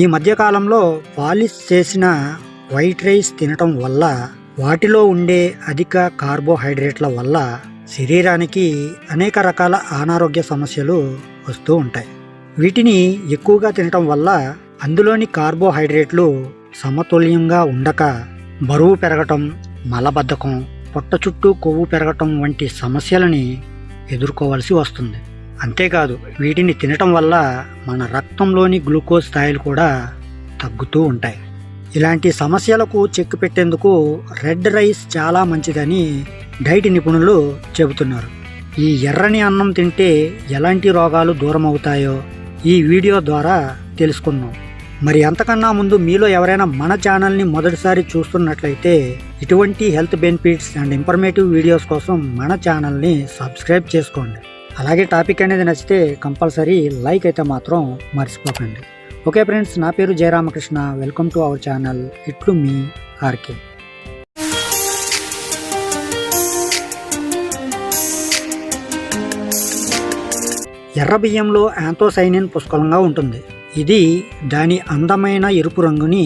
ఈ మధ్యకాలంలో పాలిష్ చేసిన వైట్ రైస్ తినటం వల్ల వాటిలో ఉండే అధిక కార్బోహైడ్రేట్ల వల్ల శరీరానికి అనేక రకాల అనారోగ్య సమస్యలు వస్తూ ఉంటాయి. వీటిని ఎక్కువగా తినటం వల్ల అందులోని కార్బోహైడ్రేట్లు సమతుల్యంగా ఉండక బరువు పెరగటం మలబద్ధకం పొట్ట చుట్టూ కొవ్వు పెరగటం వంటి సమస్యలని ఎదుర్కోవాల్సి వస్తుంది. అంతేకాదు వీటిని తినటం వల్ల మన రక్తంలోని గ్లూకోజ్ స్థాయిలు కూడా తగ్గుతూ ఉంటాయి. ఇలాంటి సమస్యలకు చెక్ పెట్టేందుకు రెడ్ రైస్ చాలా మంచిదని డైట్ నిపుణులు చెబుతున్నారు. ఈ ఎర్రని అన్నం తింటే ఎలాంటి రోగాలు దూరం అవుతాయో ఈ వీడియో ద్వారా తెలుసుకున్నాం. మరి అంతకన్నా ముందు మీలో ఎవరైనా మన ఛానల్ని మొదటిసారి చూస్తున్నట్లయితే ఇటువంటి health benefits and informative videos కోసం మన ఛానల్ని సబ్స్క్రైబ్ చేసుకోండి. అలాగే టాపిక్ అనేది నచ్చితే కంపల్సరీ లైక్ అయితే మాత్రం మర్చిపోకండి. ఓకే ఫ్రెండ్స్ నా పేరు Jayaramakrishna. Welcome to our channel. ఇట్లు మీ ఆర్కే. ఎర్ర బియ్యంలో యాంతోసైనిన్ పుష్కలంగా ఉంటుంది. ఇది దాని అందమైన ఎరుపు రంగుని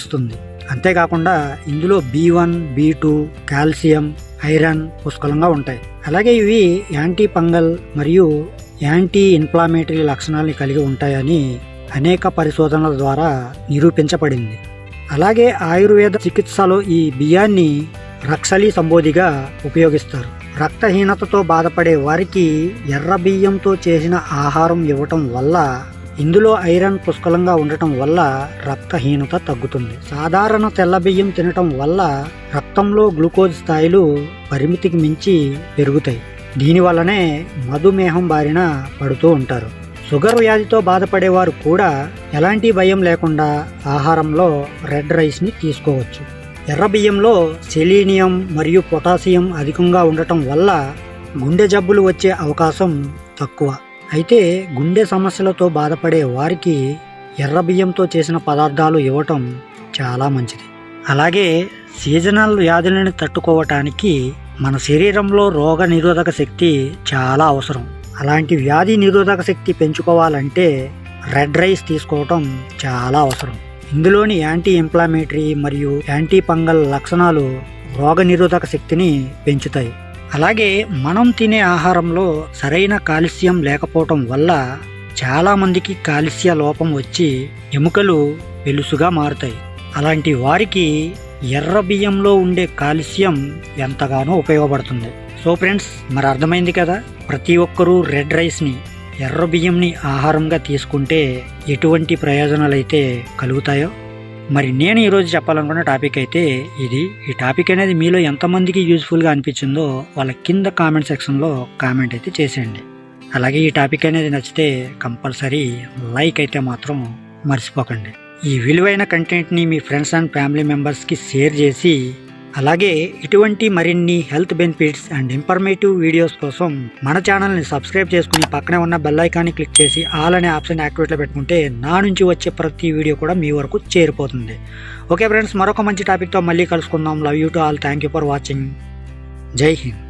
ఇస్తుంది. అంతేకాకుండా ఇందులో B one B two calcium iron పుష్కలంగా ఉంటాయి. అలాగే ఇవి యాంటీ ఫంగల్ మరియు యాంటీ ఇన్ఫ్లామేటరీ లక్షణాలని కలిగి ఉంటాయని అనేక పరిశోధనల ద్వారా నిరూపించబడింది. అలాగే ఆయుర్వేద చికిత్సలో ఈ బియ్యాన్ని రక్షలి సంబోధిగా ఉపయోగిస్తారు. రక్తహీనతతో బాధపడే వారికి ఎర్ర బియ్యంతో చేసిన ఆహారం ఇవ్వటం వల్ల ఇందులో ఐరన్ పుష్కలంగా ఉండటం వల్ల రక్తహీనత తగ్గుతుంది. సాధారణ తెల్ల బియ్యం తినటం వల్ల రక్తంలో గ్లూకోజ్ స్థాయిలు పరిమితికి మించి పెరుగుతాయి. దీనివల్లనే మధుమేహం బారిన పడుతూ ఉంటారు. షుగర్ వ్యాధితో బాధపడేవారు కూడా ఎలాంటి భయం లేకుండా ఆహారంలో రెడ్ రైస్ని తీసుకోవచ్చు. ఎర్ర బియ్యంలో సెలీనియం మరియు పొటాషియం అధికంగా ఉండటం వల్ల గుండె జబ్బులు వచ్చే అవకాశం తక్కువ. అయితే గుండె సమస్యలతో బాధపడే వారికి ఎర్ర బియ్యంతో చేసిన పదార్థాలు ఇవ్వటం చాలా మంచిది. అలాగే సీజనల్ వ్యాధులను తట్టుకోవటానికి మన శరీరంలో రోగ నిరోధక శక్తి చాలా అవసరం. అలాంటి వ్యాధి నిరోధక శక్తి పెంచుకోవాలంటే రెడ్ రైస్ తీసుకోవటం చాలా అవసరం. ఇందులోని యాంటీ ఇంఫ్లామేటరీ మరియు యాంటీ ఫంగల్ లక్షణాలు రోగ నిరోధక శక్తిని పెంచుతాయి. అలాగే మనం తినే ఆహారంలో సరైన కాల్షియం లేకపోవటం వల్ల చాలామందికి కాలుష్య లోపం వచ్చి ఎముకలు పెలుసుగా మారుతాయి. అలాంటి వారికి ఎర్ర బియ్యంలో ఉండే కాల్షియం ఎంతగానో ఉపయోగపడుతుంది. సో ఫ్రెండ్స్ మరి అర్థమైంది కదా? ప్రతి ఒక్కరూ రెడ్ రైస్ని ఎర్ర బియ్యంని ఆహారంగా తీసుకుంటే ఎటువంటి ప్రయోజనాలు అయితే కలుగుతాయో? మరి నేను ఈరోజు చెప్పాలనుకున్న టాపిక్ అయితే ఇది. ఈ టాపిక్ అనేది మీలో ఎంతమందికి యూజ్ఫుల్గా అనిపించిందో వాళ్ళ కింద కామెంట్ సెక్షన్లో కామెంట్ అయితే చేసేయండి. అలాగే ఈ టాపిక్ అనేది నచ్చితే కంపల్సరీ లైక్ అయితే మాత్రం మర్చిపోకండి. ఈ విలువైన కంటెంట్ని మీ ఫ్రెండ్స్ అండ్ ఫ్యామిలీ మెంబర్స్కి షేర్ చేసి అలాగే ఇటువంటి మరిన్ని health benefits and informative videos కోసం మన ఛానల్ని సబ్స్క్రైబ్ చేసుకుని పక్కనే ఉన్న బెల్ ఐకాన్ని క్లిక్ చేసి ఆల్ అనే ఆప్షన్ యాక్టివేట్లో పెట్టుకుంటే నా నుంచి వచ్చే ప్రతి వీడియో కూడా మీ వరకు చేరిపోతుంది. ఓకే ఫ్రెండ్స్ మరొక మంచి టాపిక్తో మళ్ళీ కలుసుకుందాం. Love you to all thank you for watching Jai Hind.